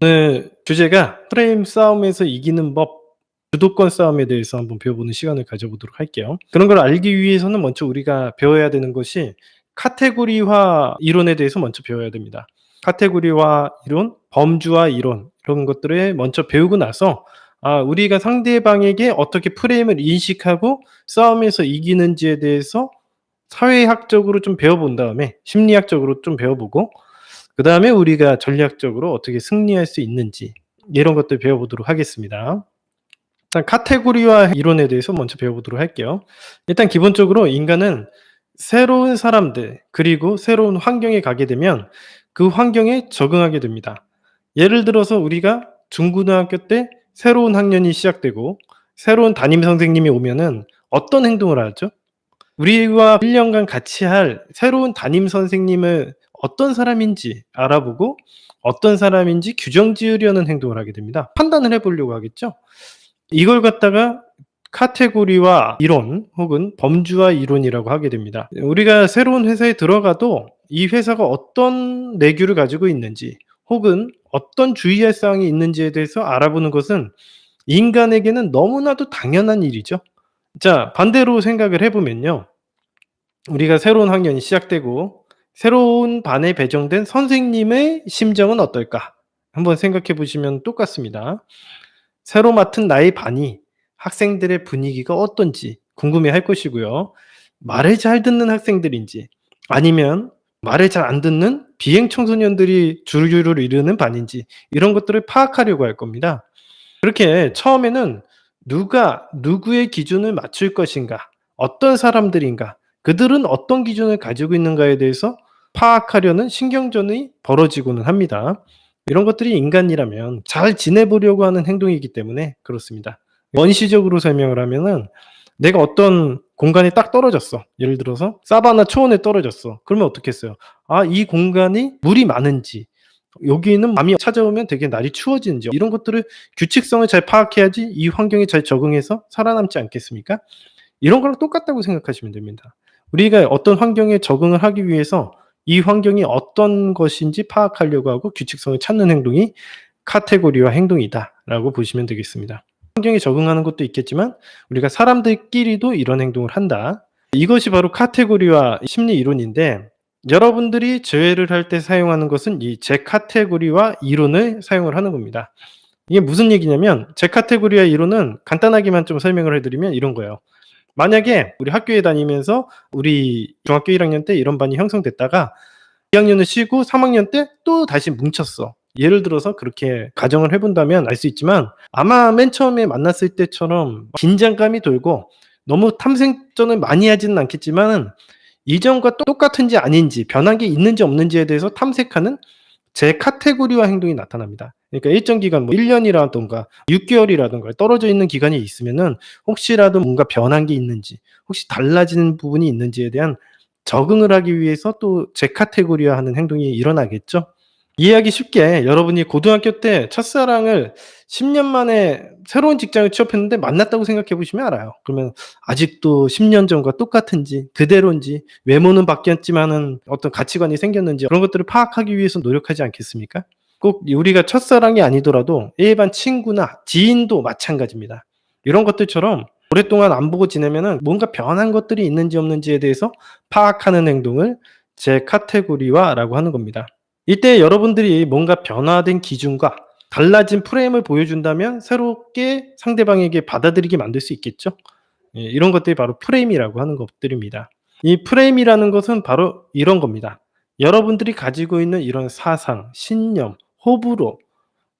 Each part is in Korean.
오늘 주제가 프레임 싸움에서 이기는 법, 주도권 싸움에 대해서 한번 배워보는 시간을 가져보도록 할게요. 그런 걸 알기 위해서는 먼저 우리가 배워야 되는 것이 카테고리화 이론에 대해서 먼저 배워야 됩니다. 카테고리화 이론, 범주화 이론 이런 것들을 먼저 배우고 나서 아, 우리가 상대방에게 어떻게 프레임을 인식하고 싸움에서 이기는지에 대해서 사회학적으로 좀 배워본 다음에 심리학적으로 좀 배워보고 그 다음에 우리가 전략적으로 어떻게 승리할 수 있는지 이런 것들 배워보도록 하겠습니다. 일단 카테고리화 이론에 대해서 먼저 배워보도록 할게요. 일단 기본적으로 인간은 새로운 사람들 그리고 새로운 환경에 가게 되면 그 환경에 적응하게 됩니다. 예를 들어서 우리가 중고등학교 때 새로운 학년이 시작되고 새로운 담임 선생님이 오면은 어떤 행동을 하죠? 우리와 1년간 같이 할 새로운 담임 선생님을 어떤 사람인지 알아보고 어떤 사람인지 규정 지으려는 행동을 하게 됩니다. 판단을 해보려고 하겠죠. 이걸 갖다가 카테고리와 이론 혹은 범주와 이론이라고 하게 됩니다. 우리가 새로운 회사에 들어가도 이 회사가 어떤 내규를 가지고 있는지 혹은 어떤 주의할 사항이 있는지에 대해서 알아보는 것은 인간에게는 너무나도 당연한 일이죠. 자, 반대로 생각을 해보면요. 우리가 새로운 학년이 시작되고 새로운 반에 배정된 선생님의 심정은 어떨까? 한번 생각해 보시면 똑같습니다. 새로 맡은 나의 반이 학생들의 분위기가 어떤지 궁금해 할 것이고요. 말을 잘 듣는 학생들인지 아니면 말을 잘 안 듣는 비행 청소년들이 주류를 이루는 반인지 이런 것들을 파악하려고 할 겁니다. 그렇게 처음에는 누가 누구의 기준을 맞출 것인가? 어떤 사람들인가? 그들은 어떤 기준을 가지고 있는가에 대해서 파악하려는 신경전이 벌어지고는 합니다. 이런 것들이 인간이라면 잘 지내보려고 하는 행동이기 때문에 그렇습니다. 원시적으로 설명을 하면은 내가 어떤 공간에 딱 떨어졌어. 예를 들어서 사바나 초원에 떨어졌어. 그러면 어떻겠어요? 아, 이 공간이 물이 많은지, 여기는 밤이 찾아오면 되게 날이 추워지는지 이런 것들을 규칙성을 잘 파악해야지 이 환경에 잘 적응해서 살아남지 않겠습니까? 이런 거랑 똑같다고 생각하시면 됩니다. 우리가 어떤 환경에 적응을 하기 위해서 이 환경이 어떤 것인지 파악하려고 하고 규칙성을 찾는 행동이 카테고리와 행동이다라고 보시면 되겠습니다. 환경에 적응하는 것도 있겠지만 우리가 사람들끼리도 이런 행동을 한다. 이것이 바로 카테고리와 심리 이론인데 여러분들이 재회를 할 때 사용하는 것은 이 제 카테고리와 이론을 사용을 하는 겁니다. 이게 무슨 얘기냐면 제 카테고리와 이론은 간단하게만 좀 설명을 해드리면 이런 거예요. 만약에 우리 학교에 다니면서 우리 중학교 1학년 때 이런 반이 형성됐다가 2학년을 쉬고 3학년 때 또 다시 뭉쳤어. 예를 들어서 그렇게 가정을 해본다면 알 수 있지만 아마 맨 처음에 만났을 때처럼 긴장감이 돌고 너무 탐색전을 많이 하지는 않겠지만 이전과 똑같은지 아닌지 변한 게 있는지 없는지에 대해서 탐색하는 제 카테고리와 행동이 나타납니다. 그러니까 일정 기간 뭐 1년이라든가 6개월이라든가 떨어져 있는 기간이 있으면은 혹시라도 뭔가 변한 게 있는지 혹시 달라지는 부분이 있는지에 대한 적응을 하기 위해서 또제 카테고리화 하는 행동이 일어나겠죠. 이해하기 쉽게 여러분이 고등학교 때 첫사랑을 10년 만에 새로운 직장을 취업했는데 만났다고 생각해 보시면 알아요. 그러면 아직도 10년 전과 똑같은지 그대로인지 외모는 바뀌었지만은 어떤 가치관이 생겼는지 그런 것들을 파악하기 위해서 노력하지 않겠습니까? 꼭 우리가 첫사랑이 아니더라도 일반 친구나 지인도 마찬가지입니다. 이런 것들처럼 오랫동안 안 보고 지내면은 뭔가 변한 것들이 있는지 없는지에 대해서 파악하는 행동을 제 카테고리화라고 하는 겁니다. 이때 여러분들이 뭔가 변화된 기준과 달라진 프레임을 보여준다면 새롭게 상대방에게 받아들이게 만들 수 있겠죠. 예, 이런 것들이 바로 프레임이라고 하는 것들입니다. 이 프레임이라는 것은 바로 이런 겁니다. 여러분들이 가지고 있는 이런 사상, 신념, 호불호,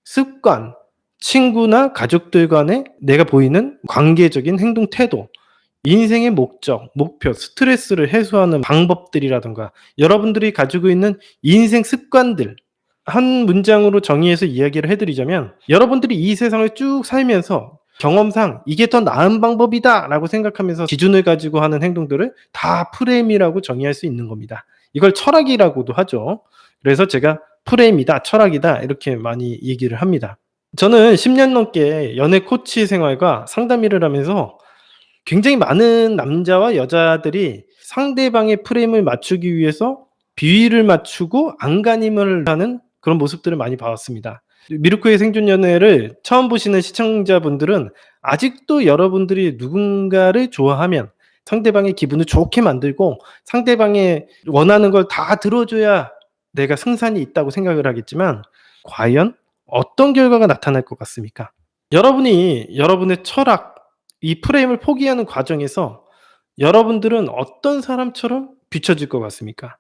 습관, 친구나 가족들 간에 내가 보이는 관계적인 행동 태도, 인생의 목적, 목표, 스트레스를 해소하는 방법들이라든가 여러분들이 가지고 있는 인생 습관들 한 문장으로 정의해서 이야기를 해드리자면 여러분들이 이 세상을 쭉 살면서 경험상 이게 더 나은 방법이다 라고 생각하면서 기준을 가지고 하는 행동들을 다 프레임이라고 정의할 수 있는 겁니다. 이걸 철학이라고도 하죠. 그래서 제가 프레임이다, 철학이다 이렇게 많이 얘기를 합니다. 저는 10년 넘게 연애 코치 생활과 상담 일을 하면서 굉장히 많은 남자와 여자들이 상대방의 프레임을 맞추기 위해서 비위를 맞추고 안간힘을 하는 그런 모습들을 많이 봐왔습니다. 미르코의 생존 연애를 처음 보시는 시청자분들은 아직도 여러분들이 누군가를 좋아하면 상대방의 기분을 좋게 만들고 상대방의 원하는 걸 다 들어줘야 내가 승산이 있다고 생각을 하겠지만 과연 어떤 결과가 나타날 것 같습니까? 여러분이 여러분의 철학, 이 프레임을 포기하는 과정에서 여러분들은 어떤 사람처럼 비춰질 것 같습니까?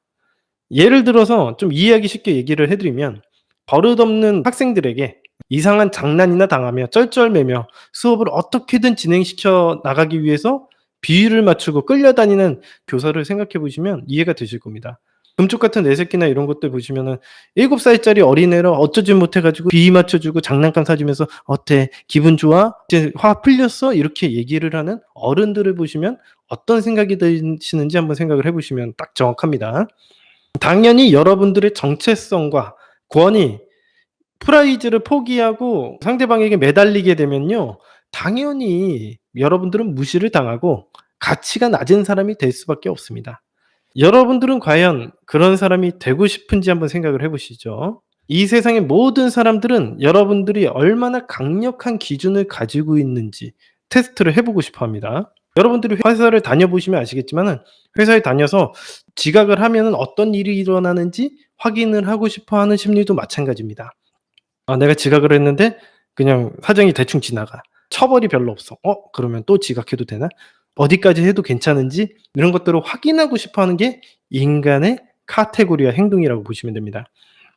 예를 들어서 좀 이해하기 쉽게 얘기를 해드리면 버릇없는 학생들에게 이상한 장난이나 당하며 쩔쩔매며 수업을 어떻게든 진행시켜 나가기 위해서 비율을 맞추고 끌려다니는 교사를 생각해 보시면 이해가 되실 겁니다. 금쪽 같은 내 새끼나 이런 것들 보시면은 7살짜리 어린애를 어쩌지 못해 가지고 비위 맞춰주고 장난감 사주면서 "어때? 기분 좋아? 이제 화 풀렸어?" 이렇게 얘기를 하는 어른들을 보시면 어떤 생각이 드시는지 한번 생각을 해 보시면 딱 정확합니다. 당연히 여러분들의 정체성과 권위, 프라이즈를 포기하고 상대방에게 매달리게 되면요. 당연히 여러분들은 무시를 당하고 가치가 낮은 사람이 될 수밖에 없습니다. 여러분들은 과연 그런 사람이 되고 싶은지 한번 생각을 해 보시죠. 이 세상의 모든 사람들은 여러분들이 얼마나 강력한 기준을 가지고 있는지 테스트를 해 보고 싶어 합니다. 여러분들이 회사를 다녀보시면 아시겠지만은 회사에 다녀서 지각을 하면은 어떤 일이 일어나는지 확인을 하고 싶어 하는 심리도 마찬가지입니다. 아 내가 지각을 했는데 그냥 사정이 대충 지나가. 처벌이 별로 없어. 어 그러면 또 지각해도 되나? 어디까지 해도 괜찮은지 이런 것들을 확인하고 싶어 하는 게 인간의 카테고리와 행동이라고 보시면 됩니다.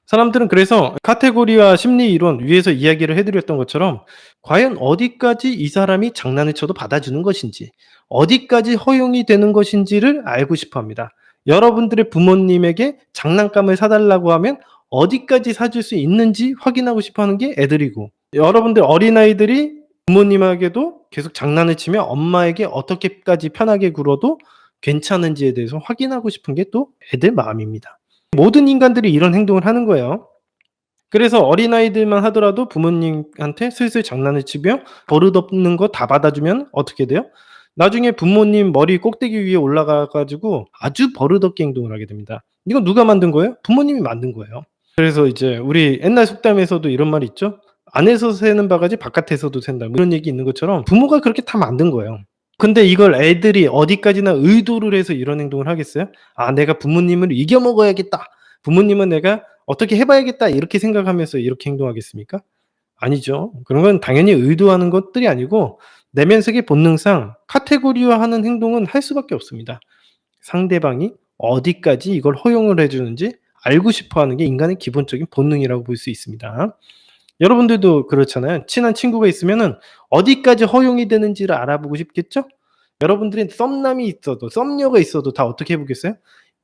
사람들은 그래서 카테고리와 심리 이론 위에서 이야기를 해 드렸던 것처럼 과연 어디까지 이 사람이 장난을 쳐도 받아주는 것인지 어디까지 허용이 되는 것인지를 알고 싶어 합니다. 여러분들의 부모님에게 장난감을 사 달라고 하면 어디까지 사줄 수 있는지 확인하고 싶어 하는 게 애들이고 여러분들 어린아이들이 부모님에게도 계속 장난을 치며 엄마에게 어떻게까지 편하게 굴어도 괜찮은지에 대해서 확인하고 싶은 게 또 애들 마음입니다. 모든 인간들이 이런 행동을 하는 거예요. 그래서 어린아이들만 하더라도 부모님한테 슬슬 장난을 치며 버릇없는 거 다 받아주면 어떻게 돼요? 나중에 부모님 머리 꼭대기 위에 올라가 가지고 아주 버릇없게 행동을 하게 됩니다. 이건 누가 만든 거예요? 부모님이 만든 거예요. 그래서 이제 우리 옛날 속담에서도 이런 말이 있죠. " 안에서 새는 바가지 바깥에서도 샌다." 뭐 이런 얘기 있는 것처럼 부모가 그렇게 다 만든 거예요. 근데 이걸 애들이 어디까지나 의도를 해서 이런 행동을 하겠어요? '아 내가 부모님을 이겨 먹어야겠다. 부모님은 내가 어떻게 해 봐야겠다.' 이렇게 생각하면서 이렇게 행동하겠습니까? 아니죠. 그런 건 당연히 의도하는 것들이 아니고 내면속의 본능상 카테고리화하는 행동은 할 수밖에 없습니다. 상대방이 어디까지 이걸 허용을 해 주는지 알고 싶어 하는 게 인간의 기본적인 본능이라고 볼 수 있습니다. 여러분들도 그렇잖아요. 친한 친구가 있으면은 어디까지 허용이 되는지를 알아보고 싶겠죠? 여러분들이 썸남이 있어도 썸녀가 있어도 다 어떻게 해 보겠어요?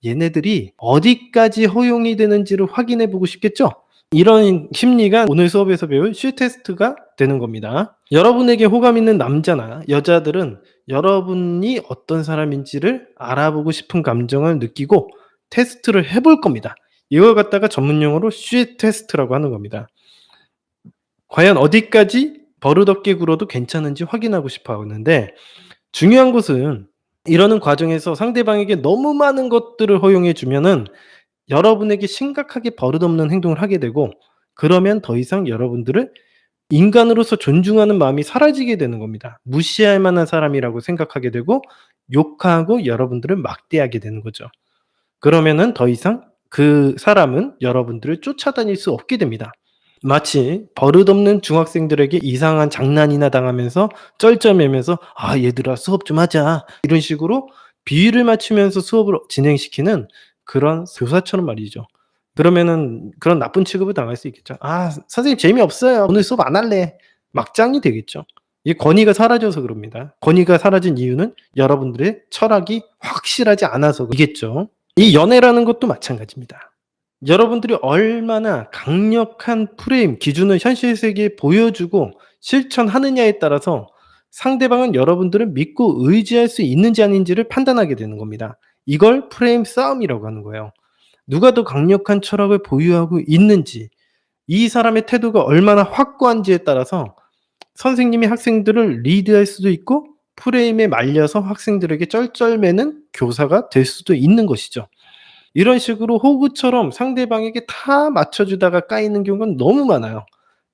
얘네들이 어디까지 허용이 되는지를 확인해 보고 싶겠죠? 이런 심리가 오늘 수업에서 배울 슈 테스트가 되는 겁니다. 여러분에게 호감 있는 남자나 여자들은 여러분이 어떤 사람인지를 알아보고 싶은 감정을 느끼고 테스트를 해볼 겁니다. 이걸 갖다가 전문 용어로 슈 테스트라고 하는 겁니다. 과연 어디까지 버릇없게 굴어도 괜찮은지 확인하고 싶어 하는데 중요한 것은 이러는 과정에서 상대방에게 너무 많은 것들을 허용해 주면은 여러분에게 심각하게 버릇없는 행동을 하게 되고 그러면 더 이상 여러분들을 인간으로서 존중하는 마음이 사라지게 되는 겁니다. 무시할 만한 사람이라고 생각하게 되고 욕하고 여러분들을 막대하게 되는 거죠. 그러면은 더 이상 그 사람은 여러분들을 쫓아다닐 수 없게 됩니다. 마치 버릇없는 중학생들에게 이상한 장난이나 당하면서 쩔쩔매면서 "아 얘들아 수업 좀 하자." 이런 식으로 비위를 맞추면서 수업을 진행시키는 그런 교사처럼 말이죠. 그러면은 그런 나쁜 취급을 당할 수 있겠죠. "아 선생님 재미없어요. 오늘 수업 안 할래." 막장이 되겠죠. 이 권위가 사라져서 그럽니다. 권위가 사라진 이유는 여러분들의 철학이 확실하지 않아서 이겠죠. 이 연애라는 것도 마찬가지입니다. 여러분들이 얼마나 강력한 프레임, 기준을 현실 세계에 보여주고 실천하느냐에 따라서 상대방은 여러분들을 믿고 의지할 수 있는지 아닌지를 판단하게 되는 겁니다. 이걸 프레임 싸움이라고 하는 거예요. 누가 더 강력한 철학을 보유하고 있는지, 이 사람의 태도가 얼마나 확고한지에 따라서 선생님이 학생들을 리드할 수도 있고 프레임에 말려서 학생들에게 쩔쩔매는 교사가 될 수도 있는 것이죠. 이런 식으로 호구처럼 상대방에게 다 맞춰주다가 까이는 경우는 너무 많아요.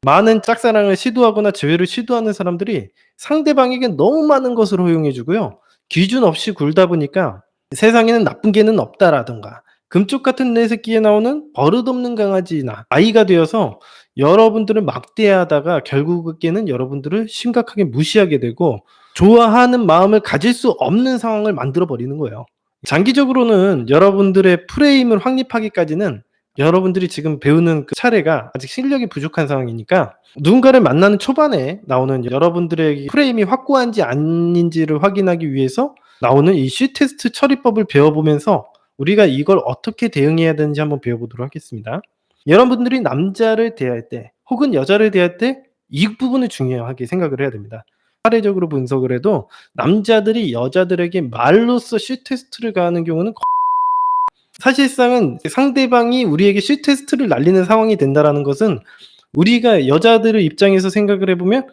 많은 짝사랑을 시도하거나 재회를 시도하는 사람들이 상대방에게 너무 많은 것을 허용해 주고요. 기준 없이 굴다 보니까 '세상에는 나쁜 개는 없다.'라든가 '금쪽 같은 내 새끼에 나오는 버릇없는 강아지나 아이가 되어서 여러분들을 막대하다가 결국 그 개는 여러분들을 심각하게 무시하게 되고 좋아하는 마음을 가질 수 없는 상황을 만들어 버리는 거예요. 장기적으로는 여러분들의 프레임을 확립하기까지는 여러분들이 지금 배우는 그 차례가 아직 실력이 부족한 상황이니까 누군가를 만나는 초반에 나오는 여러분들의 프레임이 확고한지 아닌지를 확인하기 위해서 나오는 이 C 테스트 처리법을 배워보면서 우리가 이걸 어떻게 대응해야 되는지 한번 배워보도록 하겠습니다. 여러분들이 남자를 대할 때 혹은 여자를 대할 때 이 부분을 중요하게 생각을 해야 됩니다. 사례적으로 분석을 해도 남자들이 여자들에게 말로써 C 테스트를 가하는 경우는 사실상은 상대방이 우리에게 C 테스트를 날리는 상황이 된다라는 것은 우리가 여자들의 입장에서 생각을 해 보면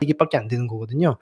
이게 밖에 안 되는 거거든요.